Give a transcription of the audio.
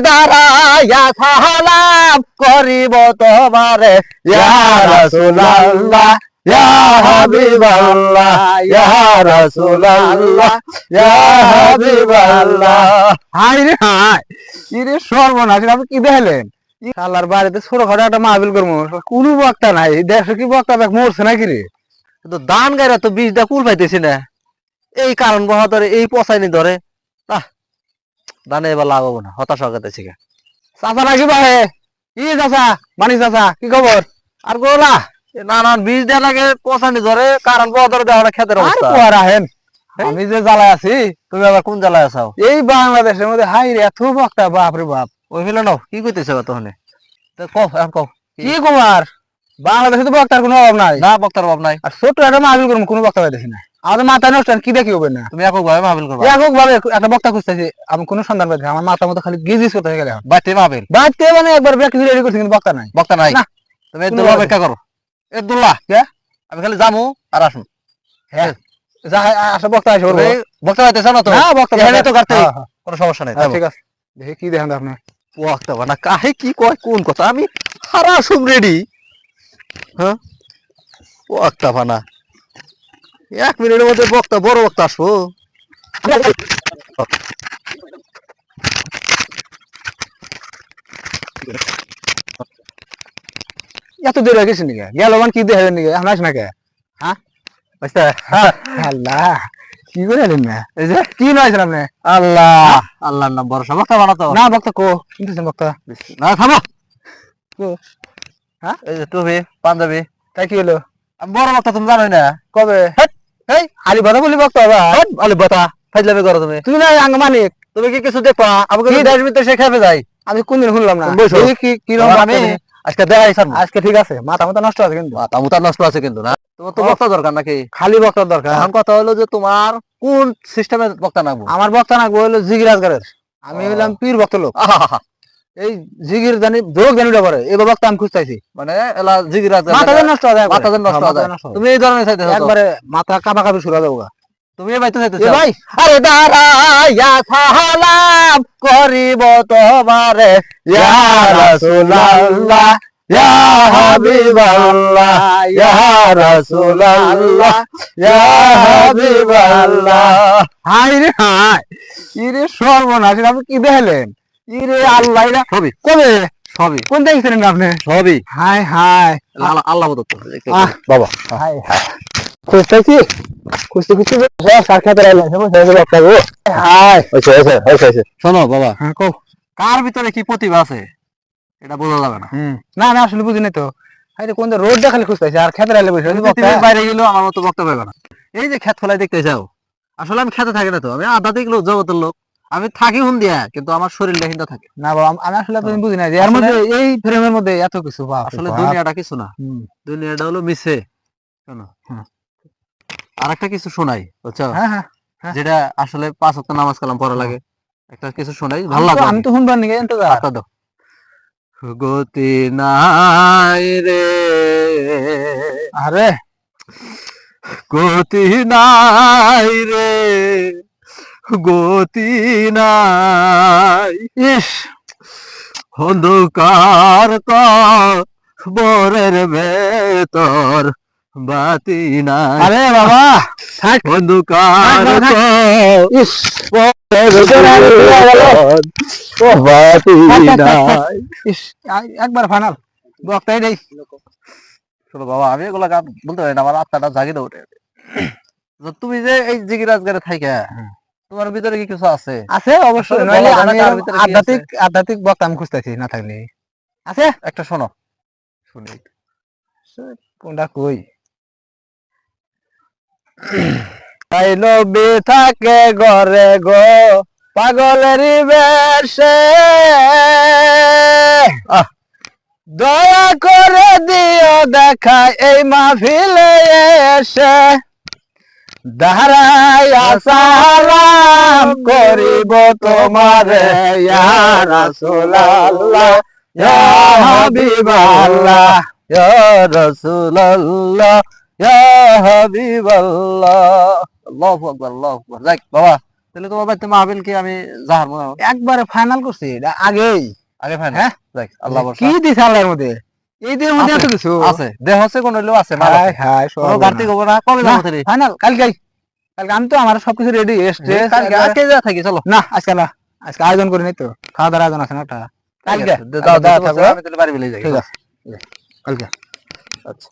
দাঁড়াইয়া সালাম করিব তোমারে। কি কোনো বক্তা নাই দেশে কি বক্তা ব্যাগ মরছে নাকি রে? কিন্তু দান গাইরা তো বীজটা কুল পাইতেছি না। এই কারণ বহ ধরে এই পচাইনি ধরে। আহ দানে এবার লাভ হব না হতাশ হয়ে গেছে চাচা নাকি বাহে কি চাচা? মানি চাচা কি খবর? আর গোলা না না বীজ দেওয়া লাগে পচাইনি ধরে কারণ বহ ধরে দেওয়া খেতের অবস্থা? আমি যে জ্বালায় আছি তুমি আবার কোন জ্বালায় আসাও এই বাংলাদেশের মধ্যে হাই রে এত বক্তা বাপ রে বাপ। ওই হইল নাও কি কইতেছে তখন কও এখন কও। কি? কুমার বাংলাদেশে তো বক্তার কোনো অভাব নাই। না বক্তার অভাব নাই। আর ছোট্ট একটা মাহবিল করব কোনো বক্তা পাইতেছি না। আমাদের মাথা নষ্ট আর কি দেখি হবে না? তুমি একক ভাবে মাহবিল করবা। একক ভাবে একটা বক্তা খুঁজতেছি আমি কোনো সন্ধান পাইছি আমার মাথা মতো খালি গিজিস করতে হয়ে গেলে বাইতে বাড়িতে মানে একবার ব্যাগ রেডি করছি কিন্তু বক্তা নাই। বক্তা নাই? তুমি অপেক্ষা করো। কে? আমি খালি যামু আর আসুন। হ্যাঁ। যা আসা বক্তা আসে। বক্তা না তো? না বক্তা এখানে তো হ্যাঁ, হ্যাঁ, কোনো সমস্যা নাই হ্যাঁ, ঠিক আছে। দেখি কি দেখেন আপনি বক্তা বানা কাহে কি কয় কোন কথা? আমি হারা সুম রেডি হ্যাঁ? বক্তা বানা। এক মিনিটের মধ্যে বক্তা বড় বক্তা আসব। এত দেরি হয়ে গেছে নাকি? গেল মানে কি দেখে নাকি? এখন আস না কে হ্যাঁ। বুঝতে আল্লাহ কি করে এলেন না এই যে কি নয়েছেন আপনি? আল্লাহ। আল্লাহর নাম ভরসা। বক্তা বানাতো না বক্তা কো? শুনতেছেন বক্তা? না থামো? হ্যাঁ? এই যে টুপি পাঞ্জাবি। তাই কি হলো? বড় বক্তা তুমি জানোই না। কবে? এই আলি কথা বলি বক্তা বাবা আলে বতা ফাইজলামি করো তুমি। তুমি না আঙ্গ মানিক তুমি কি কিছু দেখবা? আমাকে কি? দেশ ভিতরে সে খেপে যাই আমি কোনদিন শুনলাম না। কি কি রকম আমি আজকে দেখাই সামনে আজকে ঠিক আছে মাথা মাথা নষ্ট আছে কিন্তু। মাথা নষ্ট আছে কিন্তু না। তোমার তো বক্তা দরকার নাকি? খালি বক্তার দরকার। এখন কথা হলো যে তোমার কোন সিস্টেমে বক্তা নাগবো আমার বক্তা না হলো জিগিরাজগারের। আমি ও। হইলাম পীর ভক্ত লোক। এই জিগির জানি যোগ জানি করে এই বক্তা আমি খুঁজতেছি মানে এলা জিগিরাজ মাথা নষ্ট হয় মাথা নষ্ট হয় তুমি এই ধরনের চাইতেছো একবারে মাথা কাপা কাপি শুরু হয়ে যাব তুমি এই বাইতে ভাই আরে দাঁড়াইয়া সালাম করিব তোমারে। ইয়া রাসূলুল্লাহ ইয়া হাবিবাল্লাহ ইয়া রাসূলুল্লাহ ইয়া হাবিবাল্লাহ। হাই রে হাই ইরে সর্বনাশ আপনি কি দেখলেন? ইরে আল্লাহ এটা সবই কবে? সবই কোন দেখছিলেন আপনি? সবই হাই হাই আল্লাহ প্রদত্ত বাবা। হাই হাই খুঁজতেছি খুঁজতে খুঁজতে সার খেতে রাখলাম হাই হয়েছে হয়েছে হয়েছে হয়েছে। শোনো বাবা। হ্যাঁ কো কার ভিতরে কি প্রতিভা আছে? এটা বোঝা যাবে না। হুম। না না আসলে বুঝিনি তো। আরে কোন রোড দেখালে খুঁজতেছি আর খেতে রাখলে বসে বাইরে গেলেও আমার মতো বক্তব্য না। এই যে খেত খোলাই দেখতে যাও। আসলে আমি খেতে থাকি না তো আমি আধ্যাত্মিক লোক জগতের লোক। আমি থাকি হুন দিয়া কিন্তু আমার শরীরটা হিন্দা থাকে। না বাবা আম- আসলে তুমি বুঝি না যে এর মধ্যে এই ফ্রেমের মধ্যে এত কিছু রে আসলে দুনিয়াটা কিছু না। দুনিয়াটা হলো শোনো হুম। আর একটা কিছু শোনাই বুঝছ? হ্যাঁ হ্যাঁ হ্যাঁ। যেটা আসলে পাঁচ ওয়াক্ত নামাজ কালাম পড়া লাগে। একটা কিছু শোনাই ভালো আমি তো- লাগে আমি তো শুনবার নিকে এত আচ্ছা দাও। গতি নাই রে। আরে। গতি নাই রে। গতি নাই। ইস অন্ধকার বরের ভেতর বাতি নাই। আরে বাবা থাক। অন্ধকার না, না, বাতি থাক, থাক, থাক, থাক। নাই। ইস একবার ফাইনাল বক্তাই দেই। শোনো বাবা আমি এগুলা গান বলতে পারি না আমার আত্মাটা জাগিয়ে তো তুমি যে এই জিগিরাজগারে হুম। তোমার ভিতরে কি কিছু আছে? আছে অবশ্যই। নইলে আমি। আধ্যাত্মিক আধ্যাত্মিক বক্তা আমি খুঁজতেছি না থাকলে। আছে? একটা শোনো। শুনি। কোনটা কই? পাইলো বে থাকে ঘরে গো পাগলের বেশে। দয়া করে দিও দেখা এই মাহফিলে এসে। দাঁড়াইয়া সালাম। করিব তোমারে হাবিবাল্লাহ বাবা তাহলে বাড়িতে আমি যাহার মনে? একবারে ফাইনাল করছি আগেই। আগে ফাইনাল হ্যাঁ? আল্লাহ কি দিছে আল্লাহর মধ্যে? এই দিনের মধ্যে আছে, এত কিছু? আছে। দেহ আছে কোন হইলেও ঘাটতি না কবে যাব ফাইনাল কালকে কালকে আমি তো আমার সবকিছু রেডি এসছে কালকে আজকে যা থাকি? চলো। না আজকে না আজকে আয়োজন করি নাই তো। খাওয়া দাওয়ার আয়োজন আছে না একটা কালকে। দাও দাও থাকব। আমি তাহলে বাড়ি বেরিয়ে যাই। ঠিক আছে। কালকে। আচ্ছা।